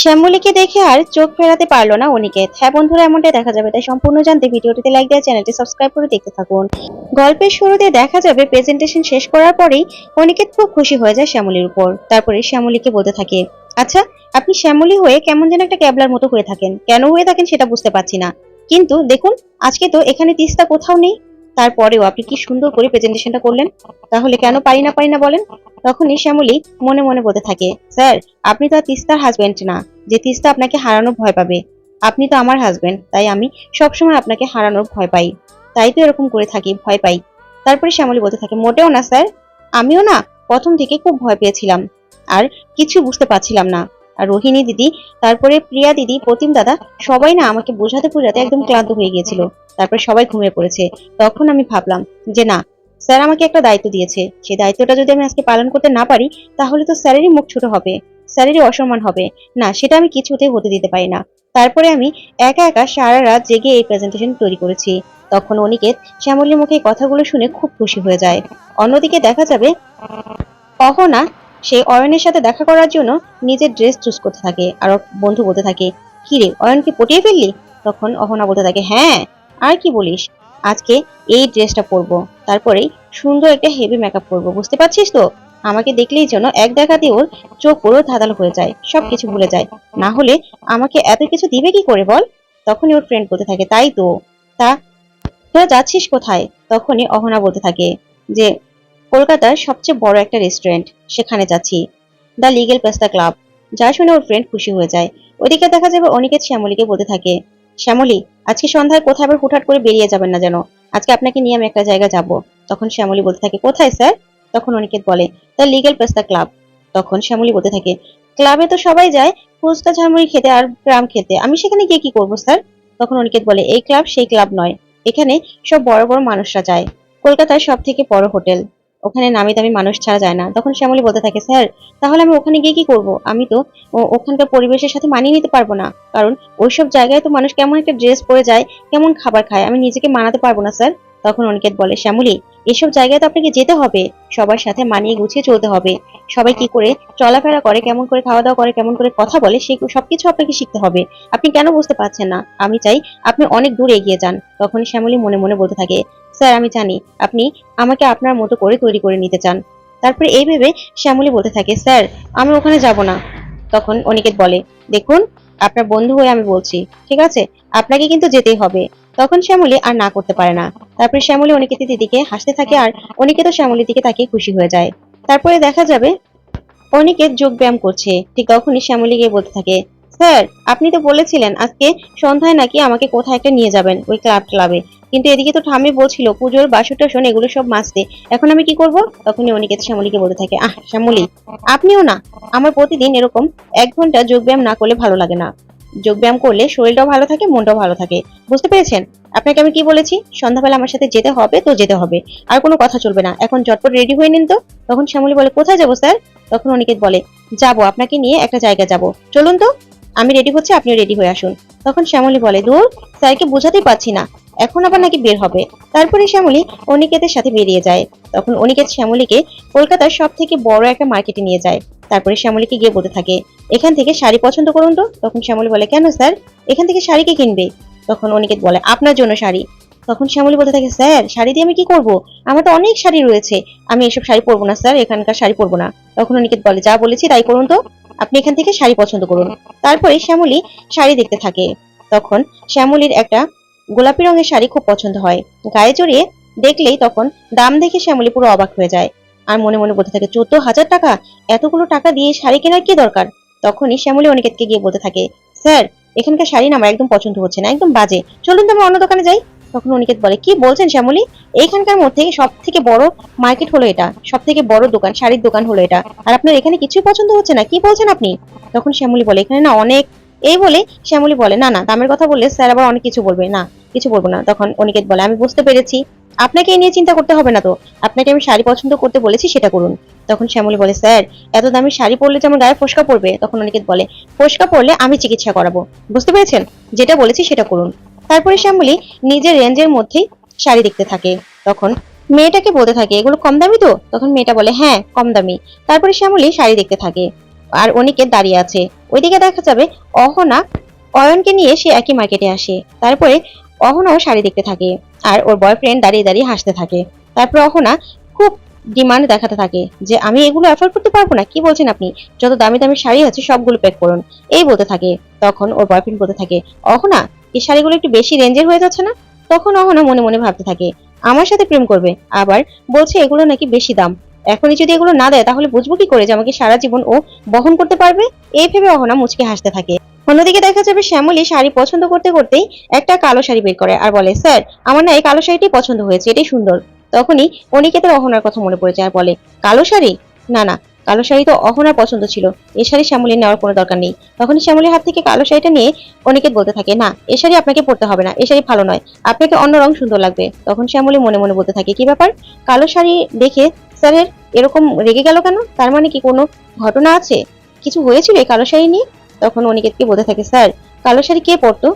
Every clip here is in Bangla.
শ্যামলীকে দেখে আর চোখ ফেরাতে পারল না অনিকেত হ্যাঁ বন্ধুরা, এমনটাই দেখা যাবে। তাই সম্পূর্ণ জানতে ভিডিওটিতে লাইক দেওয়া চ্যানেলটি সাবস্ক্রাইব করে দেখতে থাকুন। গল্পের শুরুতে দেখা যাবে প্রেজেন্টেশন শেষ করার পরেই অনিকেত খুব খুশি হয়ে যায় শ্যামলীর উপর। তারপরে শ্যামলীকে বলতে থাকে আচ্ছা আপনি শ্যামলী হয়ে কেমন যেন একটা ক্যাবলার মতো হয়ে থাকেন। কেন হয়ে থাকেন সেটা বুঝতে পারছি না। কিন্তু দেখুন, আজকে তো এখানে তিস্তা কোথাও নেই। তারপরেও আপনি কি সুন্দর করে প্রেজেন্টেশনটা করলেন? তাহলে কেন পারি না পারি না বলেন? তখনই শ্যামলী মনে মনে বলতে থাকে, স্যার, আপনি তো আর তিস্তার হাজবেন্ড না, যে তিস্তা আপনাকে হারানোর ভয় পাবে। আপনি তো আমার হাজবেন্ড তাই আমি সবসময় আপনাকে হারানোর ভয় পাই। তাই তো এরকম করে থাকি, ভয় পাই। তারপরে শ্যামলী বলতে থাকে, মোটেও না, স্যার। আমিও না প্রথম থেকে খুব ভয় পেয়েছিলাম। আর কিছু বুঝতে পারছিলাম না। আর রোহিণী দিদি, তারপরে প্রিয়া দিদি, প্রতিম দাদা, সবাই না আমাকে বোঝাতে বোঝাতে একদম ক্লান্ত হয়ে গিয়েছিল। তারপরে সবাই ঘুমিয়ে পড়েছে। তখন আমি ভাবলাম যে না, স্যার আমাকে একটা দায়িত্ব দিয়েছে। সেই দায়িত্বটা যদি আমি আজকে পালন করতে না পারি, তাহলে তো স্যারেরই মুখ ছোট হবে, স্যারেরই অসম্মান হবে। না, সেটা আমি কিছুতেই হতে দিতে পারি না। তারপরে আমি একা একা সারা রাত জেগে এই প্রেজেন্টেশন তৈরি করেছি। তখন অনিকেত শ্যামলীর মুখে কথাগুলো শুনে খুব খুশি হয়ে যায়। অন্যদিকে দেখা যাবে, অহনা সে অয়নের সাথে দেখা করার জন্য নিজের ড্রেস চুজ করতে থাকে, আর বন্ধু বলতে থাকে কি রে অয়নকে পটিয়ে ফেললি? তখন অহনা বলতে থাকে হ্যাঁ। আর কি বলিস? আজকে এই ড্রেসটা পরবো তারপরেই সুন্দর একটা হেভি মেকআপ করব বুঝতে পারছিস তো? আমাকে দেখলেই যেন এক দেখাতে ওর চোখ পুরো ধাঁধাল হয়ে যায়, সবকিছু ভুলে যায়। না হলে আমাকে এত কিছু দিবে কি করে বল? তখনই ওর ফ্রেন্ড বলতে থাকে, তাই তো? তা তোরা যাচ্ছিস কোথায়? তখনই অহনা বলতে থাকে যে, কলকাতার সবচেয়ে বড় একটা রেস্টুরেন্ট সেখানে যাচ্ছি। দ্য লিগেল পেস্তা ক্লাব যা শুনে ওর ফ্রেন্ড খুশি হয়ে যায়। ওদিকে দেখা যাবে অনিকেত শ্যামলীকে বলতে থাকে শ্যামলী, আজকে সন্ধ্যায় কোথায় আবার হুটহাট করে বেরিয়ে যাবেন না যেন? আজকে আপনাকে নিয়ে আমি একটা জায়গা যাব। তখন শ্যামলী বলতে থাকে, কোথায় স্যার? তখন অনিকেত বলে দ্য লিগেল পেস্তা ক্লাব তখন শ্যামলী বলতে থাকে, ক্লাবে তো সবাই যায়, ফুচকা, ঝালমুড়ি খেতে আর গ্রাম খেতে। আমি সেখানে গিয়ে কি করব, স্যার? তখন অনিকেত বলে, এই ক্লাব সেই ক্লাব নয়। এখানে সব বড় বড় মানুষরা যায়। কলকাতায় সব থেকে বড় হোটেল। ওখানে নামি দামি মানুষ ছাড়া যায় না। তখন শ্যামলী বলতে থাকে, স্যার, তাহলে আমি ওখানে গিয়ে কি করব? আমি তো ওখানকার পরিবেশের সাথে মানিয়ে নিতে পারব না। কারণ ওইসব জায়গায় তো মানুষ কেমন একটা ড্রেস পরে যায়, কেমন খাবার খায়। আমি নিজেকে মানাতে পারব না, স্যার। তখন অনিকেত বলে, শ্যামলী, এসব জায়গায় তো আপনাকে যেতে হবে। সবার সাথে মানিয়ে গুছিয়ে চলতে হবে। সবাই কি করে চলাফেরা করে, কেমন করে খাওয়া দাওয়া করে, কেমন করে কথা বলে সেই সবকিছু আপনাকে শিখতে হবে। আপনি কেন বুঝতে পারছেন না? আমি চাই আপনি অনেক দূর এগিয়ে যান। তখন শ্যামলী মনে মনে বলতে থাকে, স্যার, আমি জানি আপনি আমাকে আপনার মতো করে তৈরি করে নিতে চান। তারপরে এই ভেবে শ্যামলী বলতে থাকে, স্যার, আমি ওখানে যাব না। তখন অনিকেত বলে, দেখুন, আপনার বন্ধু হয়ে আমি বলছি, ঠিক আছে? আপনাকে কিন্তু যেতেই হবে। তখন শ্যামলী আর না করতে পারে না। তারপরে শ্যামলী অনিকেতের দিদিকে হাসতে থাকে আর অনিকেত শ্যামলীর দিকে তাকিয়ে খুশি হয়ে যায়। তারপরে দেখা যাবে অনিকেত যোগ ব্যায়াম করছে। ঠিক তখনই শ্যামলী গিয়ে বলতে থাকে, স্যার, আপনি তো বলেছিলেন আজকে সন্ধ্যায় নাকি আমাকে কোথায় একটা নিয়ে যাবেন ওই ক্লাব ক্লাবে। কিন্তু এদিকে তো ঠাম্মি বলছিল পুজোর বাসন টাসন এগুলো সব মাসতে এখন আমি কি করব? তখনই অনিকেত শ্যামলীকে বলতে থাকে, আহ, শ্যামলী, আপনিও না। আমার প্রতিদিন এরকম এক ঘণ্টা যোগব্যায়াম না করলে ভালো লাগে না। যোগব্যায়াম করলে শরীরটাও ভালো থাকে, মনটাও ভালো থাকে। বুঝতে পেরেছেন? আপনাকে আমি কি বলেছি? সন্ধ্যাবেলা আমার সাথে যেতে হবে তো যেতে হবে। আর কোনো কথা চলবে না। এখন চটপট রেডি হয়ে নিন তো। তখন শ্যামলী বলে, কোথায় যাব স্যার? তখন অনিকেত বলে, যাব, আপনাকে নিয়ে একটা জায়গা যাব। চলুন তো, আমি রেডি হচ্ছে আপনি রেডি হয়ে আসুন। তখন শ্যামলী বলে, দূর, স্যারকে বোঝাতেই পারছি না। এখন আবার নাকি বের হবে। তারপরে শ্যামলী অনিকেতের সাথে বেরিয়ে যায়। তখন অনিকেত শ্যামলীকে কলকাতার সব থেকে বড় একটা মার্কেটে নিয়ে যায়। তারপরে শ্যামলীকে গিয়ে বলতে থাকে, এখান থেকে শাড়ি পছন্দ করুন তো? তখন শ্যামলী বলে, কেন স্যার? এখান থেকে শাড়ি কে কিনবে? তখন অনিকেত বলে, আপনার জন্য শাড়ি। তখন শ্যামলী বলতে থাকে, স্যার, শাড়ি দিয়ে আমি কি করব? আমার তো অনেক শাড়ি রয়েছে। আমি এসব শাড়ি পরবো না, স্যার, এখানকার শাড়ি পরবো না। তখন অনিকেত বলে, যা বলেছি তাই করুন তো। আপনি এখান থেকে শাড়ি পছন্দ করুন। তারপরে শ্যামলী শাড়ি দেখতে থাকে। তখন শ্যামলীর একটা গোলাপি রঙের শাড়ি খুব পছন্দ হয়। গায়ে জড়িয়ে দেখলেই তখন দাম দেখে শ্যামলী পুরো অবাক হয়ে যায়। আর মনে মনে বলতে থাকে, চোদ্দ হাজার টাকা? এতগুলো টাকা দিয়ে শাড়ি কেনার কি দরকার? তখনই শ্যামলী অনিকেতকে গিয়ে বলতে থাকে, স্যার, এখানকার শাড়ি না আমার একদম পছন্দ হচ্ছে না, একদম বাজে। চলুন তো আমরা অন্য দোকানে যাই। তখন অনিকেত বলে, কি বলছেন শ্যামলী? এইখানকার মধ্যে সব থেকে বড় মার্কেট হলো এটা। সব থেকে বড় দোকান, শাড়ির দোকান হলো এটা। আর আপনার এখানে কিছুই পছন্দ হচ্ছে না, কি বলছেন আপনি? তখন শ্যামলী বলে, এখানে না অনেক এই বলে শ্যামলী বলে, না না, দামের কথা বললে স্যার আবার অনেক কিছু বলবে। না, কিছু বলব না। তখন অনিকেত বলে, আমি বুঝতে পেরেছি। আপনাকে এই নিয়ে চিন্তা করতে হবে না তো। আপনাকে আমি শাড়ি পছন্দ করতে বলেছি সেটা করুন। তখন শ্যামলী বলে, স্যার, এত দামি শাড়ি পরলে যে আমার গায়ে ফোসকা পড়বে? তখন অনিকেত বলে, ফোসকা পড়লে আমি চিকিৎসা করাবো। বুঝতে পেরেছেন? যেটা বলেছি সেটা করুন। তারপরে শ্যামলী নিজের রেঞ্জের মধ্যেই শাড়ি দেখতে থাকে। তখন মেয়েটাকে বলতে থাকে, এগুলো কম দামি তো? তখন মেয়েটা বলে হ্যাঁ কম দামি। তারপরে শ্যামলী শাড়ি দেখতে থাকে। আর অনিকেত দাঁড়িয়ে আছে। ওইদিকে দেখা যাবে অহনা অয়নকে নিয়ে সে একই মার্কেটে আসে। তারপরে অহনাও শাড়ি দেখতে থাকে আর ওর বয়ফ্রেন্ড দাঁড়িয়ে দাঁড়িয়ে হাসতে থাকে। তারপর অহনা খুব ডিমান্ড দেখাতে থাকে যে, আমি এগুলো অ্যাফোর্ড করতে পারব না? কি বলছেন আপনি? যত দামি দামি শাড়ি আছে সবগুলো প্যাক করুন। এই বলতে থাকে। তখন ওর বয়ফ্রেন্ড বলতে থাকে, অহনা, এই শাড়িগুলো একটু বেশি রেঞ্জের হয়ে যাচ্ছে না? তখন অহনা মনে মনে ভাবতে থাকে, আমার সাথে প্রেম করবে। আবার বলছে, এগুলো নাকি বেশি দাম। এখনই যদি এগুলো না দেয়, তাহলে বুঝব কি করে যে আমাকে সারা জীবন ও বহন করতে পারবে? এই ভেবে অহনা মুচকে হাসতে থাকে। অন্যদিকে দেখা যাবে শ্যামলী শাড়ি পছন্দ করতে করতেই একটা কালো শাড়ি বের করে আর বলে, স্যার, আমার না এই কালো শাড়িটি পছন্দ হয়েছে, এটাই সুন্দর। তখনই অনিকেতের অহনার কথা মনে পড়ে যায় আর বলে, কালো শাড়ি? না না, কালো শাড়ি তো অহনার পছন্দ ছিল, এ শাড়ি শ্যামলীর নেওয়ার কোনো দরকার নেই। তখনই শ্যামলীর হাত থেকে কালো শাড়িটা নিয়ে অনিকেত বলতে থাকে, না, এ শাড়ি আপনাকে পরতে হবে না, এ শাড়ি ভালো নয়, আপনাকে অন্য রং সুন্দর লাগবে। তখন শ্যামলী মনে মনে বলতে থাকে, কি ব্যাপার? কালো শাড়ি দেখে স্যারের এরকম রেগে গেল কেন? তার মানে কি কোনো ঘটনা আছে? কিছু হয়েছিল এই কালো শাড়ি নিয়ে? তখন অনিকেতকে বলতে থাকে, স্যার কালো শাড়ি কে পরতো?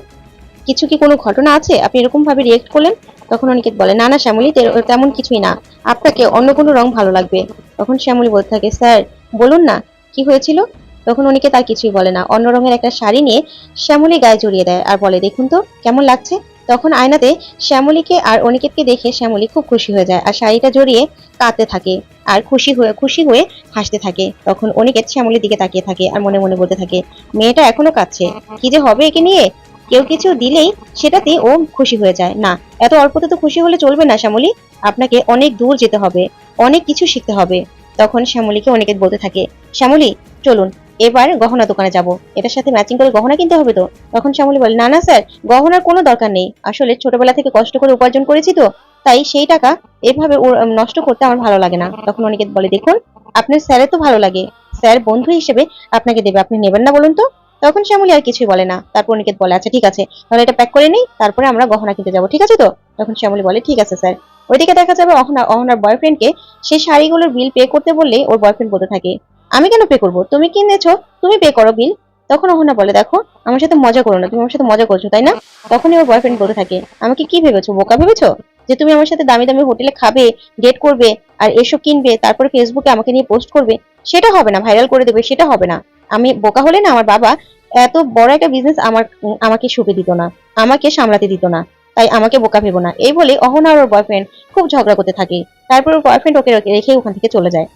কিছু কি কোনো ঘটনা আছে? আপনি এরকম ভাবে রিয়েক্ট করলেন? তখন অনিকেত বলে, না না, শ্যামলী তেমন কিছুই না। আপনাকে অন্য কোনো রং ভালো লাগবে। তখন শ্যামলী বলতে থাকে, স্যার, বলুন না, কি হয়েছিল? তখন অনিকেত আর কিছুই বলে না। অন্য রঙের একটা শাড়ি নিয়ে শ্যামলী গায়ে জড়িয়ে দেয় আর বলে, দেখুন তো, কেমন লাগছে? তখন আয়নাতে শ্যামলীকে আর অনিকেতকে দেখে শ্যামলী খুব খুশি হয়ে যায় আর শাড়িটা জড়িয়ে কাঁদতে থাকে আর খুশি হয়ে খুশি হয়ে হাসতে থাকে। তখন অনিকেত শ্যামলীর দিকে তাকিয়ে থাকে আর মনে মনে বলতে থাকে, মেয়েটা এখনও কাঁদছে। কি যে হবে একে নিয়ে? কেউ কিছু দিলেই সেটাতে ও খুশি হয়ে যায়। না, এত অল্পতে তো খুশি হলে চলবে না শ্যামলী। আপনাকে অনেক দূর যেতে হবে, অনেক কিছু শিখতে হবে। তখন শ্যামলীকে অনেকে বলতে থাকে, শ্যামলী, চলুন। এবার গহনা দোকানে যাব। এটার সাথে ম্যাচিং করে গহনা কিনতে হবে তো? তখন শ্যামলী বলে, না না স্যার গহনার কোনো দরকার নেই। আসলে ছোটবেলা থেকে কষ্ট করে উপার্জন করেছি তো, তাই সেই টাকা এভাবে নষ্ট করতে আমার ভালো লাগে না। তখন অনিকেত বলে, দেখুন, আপনার স্যারের তো ভালো লাগে। স্যার বন্ধু হিসেবে আপনাকে দেবে, আপনি নেবেন না বলুন তো? তখন শ্যামলী আর কিছুই বলে না। তারপর অনিকেত বলে আচ্ছা ঠিক আছে, তাহলে এটা প্যাক করে নেই, তারপরে আমরা গহনা কিনতে যাব, ঠিক আছে তো? তখন শ্যামলী বলে, ঠিক আছে স্যার ওইদিকে দেখা যাবে অহনা, অহনার বয়ফ্রেন্ডকে সেই শাড়িগুলোর বিল পে করতে বললে ওর বয়ফ্রেন্ড বলতে থাকে। আমি কেন পে করব? তুমি কিনেছো, তুমি পে করো বিল তখন অহনা বলে, দেখো, আমার সাথে মজা করো না, তুমি আমার সাথে মজা করছ, তাই না? তখনই ওর বয়ফ্রেন্ড বলতে থাকে, আমাকে কি ভেবেছো, বোকা ভেবেছো? যে তুমি আমার সাথে দামি দামি হোটেলে খাবে ডেট করবে, আর এসব কিনবে, তারপরে ফেসবুকে আমাকে নিয়ে পোস্ট করবে? সেটা হবে না ভাইরাল করে দেবে, সেটা হবে না। আমি বোকা হলে না, আমার বাবা এত বড় একটা বিজনেস আমার, আমাকে শুকে দিত না, আমাকে সামলাতে দিত না, তাই আমাকে বোকা ভেবো না। এই বলে অহনা ওর বয়ফ্রেন্ড খুব ঝগড়া করতে থাকে। তারপর ওর বয়ফ্রেন্ড ওকে রেখে ওখান থেকে চলে যায়।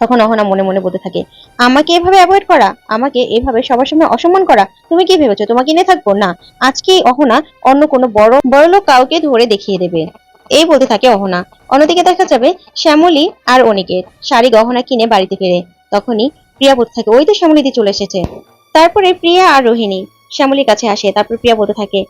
তখন অহনা মনে মনে বলতে থাকে আমাকে এভাবে অ্যাভয়েড করা আমাকে এভাবে সবার সামনে অসম্মান করা তুমি কি ভেবেছো? তোমাকে নিয়ে থাকব? না আজকেই অহনা অন্য কোনো বড় বড় লোক কাউকে ধরে দেখিয়ে দেবে। এই বলতে থাকে অহনা। অন্যদিকে দেখা যাবে শ্যামলী আর অনিকেত। শাড়ি গহনা কিনে বাড়িতে ফেরে। তখনই প্রিয়া বলতে থাকে ওই তো শ্যামলী দি চলে এসেছে। তারপরে প্রিয়া আর রোহিণী শ্যামলীর কাছে আসে। তারপর প্রিয়া বলতে থাকে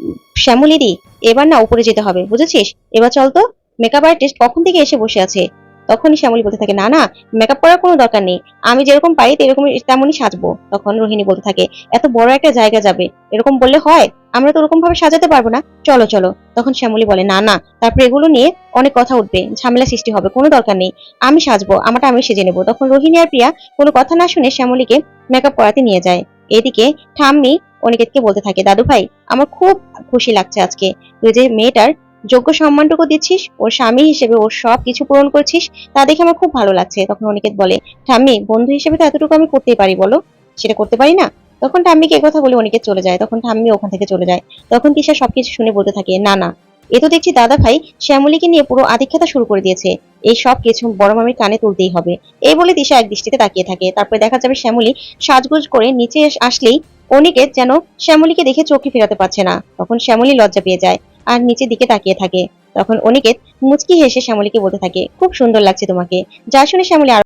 "উম, শ্যামলী দি এবার না উপরে যেতে হবে বুঝেছিস? এবার চল তো মেকআপ আর্টিস্ট কখন থেকে এসে বসে আছে? তখনই শ্যামলী বলতে থাকে, না না মেকআপ করার কোনো দরকার নেই। আমি যেরকম পারি এরকম তেমনই সাজবো। তখন রোহিণী বলতে থাকে, এত বড় একটা জায়গা যাবে। এরকম বললে হয়? আমরা তো ওরকম ভাবে সাজাতে পারব না। চলো চলো। তখন শ্যামলী বলে, না না, তারপর এগুলো নিয়ে অনেক কথা উঠবে। ঝামেলা সৃষ্টি হবে, কোনো দরকার নেই। আমি সাজবো, আমারটা আমি সেজে নেব। তখন রোহিণী আর প্রিয়া কোনো কথা না শুনে শ্যামলীকে মেকআপ করাতে নিয়ে যায়। এদিকে ঠাম্মি অনিকেতকে বলতে থাকে দাদু ভাই আমার খুব খুশি লাগছে আজকে। তুই যে মেয়েটার যোগ্য সম্মানটুকু দিচ্ছিস, ওর স্বামী হিসেবে ওর সব কিছু পূরণ করছিস, তা দেখে আমার খুব ভালো লাগছে। তখন অনিকেত বলে, ঠাম্মি, বন্ধু হিসেবে তো এতটুকু আমি করতেই পারি, বলো। সেটা করতে পারি না? তখন ঠাম্মিকে কথা বলে অনিকেত চলে যায়। তখন ঠাম্মি ওখান থেকে চলে যায়। তখন তিশা সবকিছু শুনে বলতে থাকে, না না, এ তো দেখছি দাদা ভাই শ্যামলীকে নিয়ে পুরো আধিক্ষেতা শুরু করে দিয়েছে। এই সব কিছু বড় মামির কানে তুলতেই হবে। এই বলে তিশা এক দৃষ্টিতে তাকিয়ে থাকে। তারপরে দেখা যাবে শ্যামলী সাজগোজ করে নিচে আসলেই অনিকেত যেন শ্যামলীকে দেখে চোখে ফেরাতে পারছে না। তখন শ্যামলী লজ্জা পেয়ে যায়। আর নিচের দিকে তাকিয়ে থাকে। তখন অনিকেত মুচকি হেসে শ্যামলীকে বলতে থাকে, খুব সুন্দর লাগছে তোমাকে। যা শুনে শ্যামলী